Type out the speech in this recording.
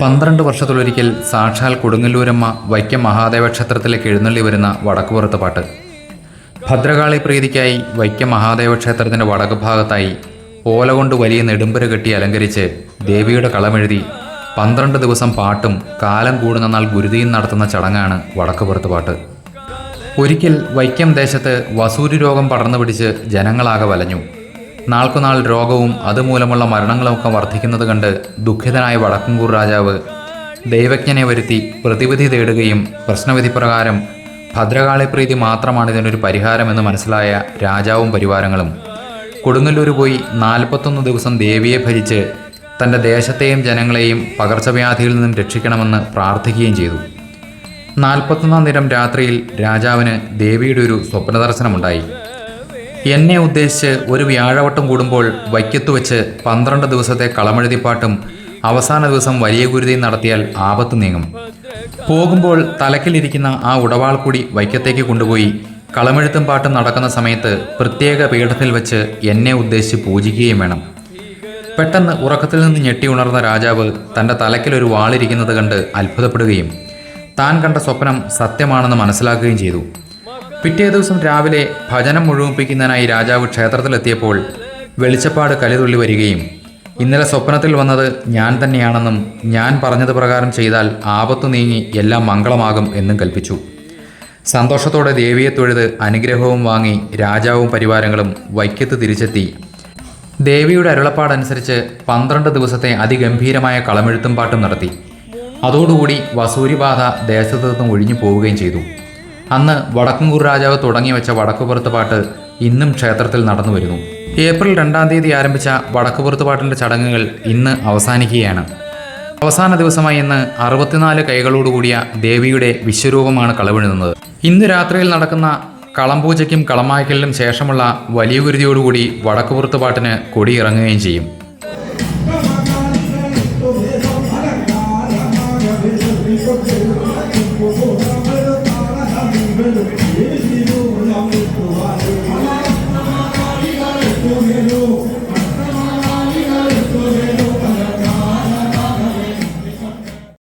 പന്ത്രണ്ട് വർഷത്തിലൊരിക്കൽ സാക്ഷാൽ കൊടുങ്ങല്ലൂരമ്മ വൈക്കം മഹാദേവ ക്ഷേത്രത്തിലേക്ക് എഴുന്നള്ളി വരുന്ന വടക്കുപുറത്ത് പാട്ട്. ഭദ്രകാളി പ്രീതിക്കായി വൈക്കം മഹാദേവ ക്ഷേത്രത്തിന്റെ വടക്ക് ഭാഗത്തായി ഓല കൊണ്ട് വലിയ നെടുമ്പര കെട്ടി അലങ്കരിച്ച് ദേവിയുടെ കളമെഴുതി പന്ത്രണ്ട് ദിവസം പാട്ടും കാലം കൂടുന്ന നാൾ ഗുരുതിയും നടത്തുന്ന ചടങ്ങാണ് വടക്കുപുറത്ത് പാട്ട്. ഒരിക്കൽ വൈക്കം ദേശത്ത് വസൂരി രോഗം പടർന്നു പിടിച്ച് ജനങ്ങളാകെ വലഞ്ഞു. നാൾക്കുനാൾ രോഗവും അതുമൂലമുള്ള മരണങ്ങളുമൊക്കെ വർദ്ധിക്കുന്നത് കണ്ട് ദുഃഖിതനായ വടക്കൻകൂർ രാജാവ് ദൈവജ്ഞനെ വരുത്തി പ്രതിവിധി തേടുകയും പ്രശ്നവിധി പ്രകാരം ഭദ്രകാളി പ്രീതി മാത്രമാണ് ഇതിനൊരു പരിഹാരമെന്ന് മനസ്സിലായ രാജാവും പരിവാരങ്ങളും. കൊടുങ്ങല്ലൂർ പോയി നാൽപ്പത്തൊന്ന് ദിവസം ദേവിയെ ഭജിച്ച് തന്റെ ദേശത്തെയും ജനങ്ങളെയും പകർച്ചവ്യാധിയിൽ നിന്നും രക്ഷിക്കണമെന്ന് പ്രാർത്ഥിക്കുകയും ചെയ്തു. നാൽപ്പത്തൊന്നാം ദിനം രാത്രിയിൽ രാജാവിന് ദേവിയുടെ ഒരു സ്വപ്നദർശനമുണ്ടായി. എന്നെ ഉദ്ദേശിച്ച് ഒരു വ്യാഴവട്ടം കൂടുമ്പോൾ വൈക്കത്ത് വെച്ച് പന്ത്രണ്ട് ദിവസത്തെ കളമെഴുതിപ്പാട്ടും അവസാന ദിവസം വലിയ ഗുരുതയും നടത്തിയാൽ ആപത്ത് നീങ്ങും. പോകുമ്പോൾ തലക്കിലിരിക്കുന്ന ആ ഉടവാൾ കൂടി വൈക്കത്തേക്ക് കൊണ്ടുപോയി കളമെഴുത്തും പാട്ടും നടക്കുന്ന സമയത്ത് പ്രത്യേക പീഠത്തിൽ വെച്ച് എന്നെ ഉദ്ദേശിച്ച് പൂജിക്കുകയും വേണം. പെട്ടെന്ന് ഉറക്കത്തിൽ നിന്ന് ഞെട്ടി ഉണർന്ന രാജാവ് തന്റെ തലക്കിലൊരു വാളിരിക്കുന്നത് കണ്ട് അത്ഭുതപ്പെടുകയും താൻ കണ്ട സ്വപ്നം സത്യമാണെന്ന് മനസ്സിലാക്കുകയും ചെയ്തു. പിറ്റേ ദിവസം രാവിലെ ഭജനം മുഴുവിപ്പിക്കുന്നതിനായി രാജാവ് ക്ഷേത്രത്തിലെത്തിയപ്പോൾ വെളിച്ചപ്പാട് കലിതുള്ളി വരികയും ഇന്നലെ സ്വപ്നത്തിൽ വന്നത് ഞാൻ തന്നെയാണെന്നും ഞാൻ പറഞ്ഞത് പ്രകാരം ചെയ്താൽ ആപത്തു നീങ്ങി എല്ലാം മംഗളമാകും എന്നും കൽപ്പിച്ചു. സന്തോഷത്തോടെ ദേവിയെ തൊഴുത് അനുഗ്രഹവും വാങ്ങി രാജാവും പരിവാരങ്ങളും വൈക്കത്ത് തിരിച്ചെത്തി. ദേവിയുടെ അരുളപ്പാടനുസരിച്ച് പന്ത്രണ്ട് ദിവസത്തെ അതിഗംഭീരമായ കളമെഴുത്തും പാട്ടും നടത്തി. അതോടുകൂടി വസൂരിബാധ ദേശത്തു നിന്നും ഒഴിഞ്ഞു പോവുകയും ചെയ്തു. അന്ന് വടക്കുംകൂർ രാജാവ് തുടങ്ങി വെച്ച വടക്കുപുറത്ത് പാട്ട് ഇന്നും ക്ഷേത്രത്തിൽ നടന്നു വരുന്നു. ഏപ്രിൽ രണ്ടാം തീയതി ആരംഭിച്ച വടക്കുപുറത്ത് പാട്ടിന്റെ ചടങ്ങുകൾ ഇന്ന് അവസാനിക്കുകയാണ്. അവസാന ദിവസമായി ഇന്ന് അറുപത്തിനാല് കൈകളോടുകൂടിയ ദേവിയുടെ വിശ്വരൂപമാണ് കളവിഴുന്നത് ഇന്ന് രാത്രിയിൽ നടക്കുന്ന കളംപൂജയ്ക്കും കളമായ്ക്കലിനും ശേഷമുള്ള വലിയ ഗുരുതിയോടുകൂടി വടക്കുപുറത്ത് പാട്ടിന് കൊടിയിറങ്ങുകയും ചെയ്യും.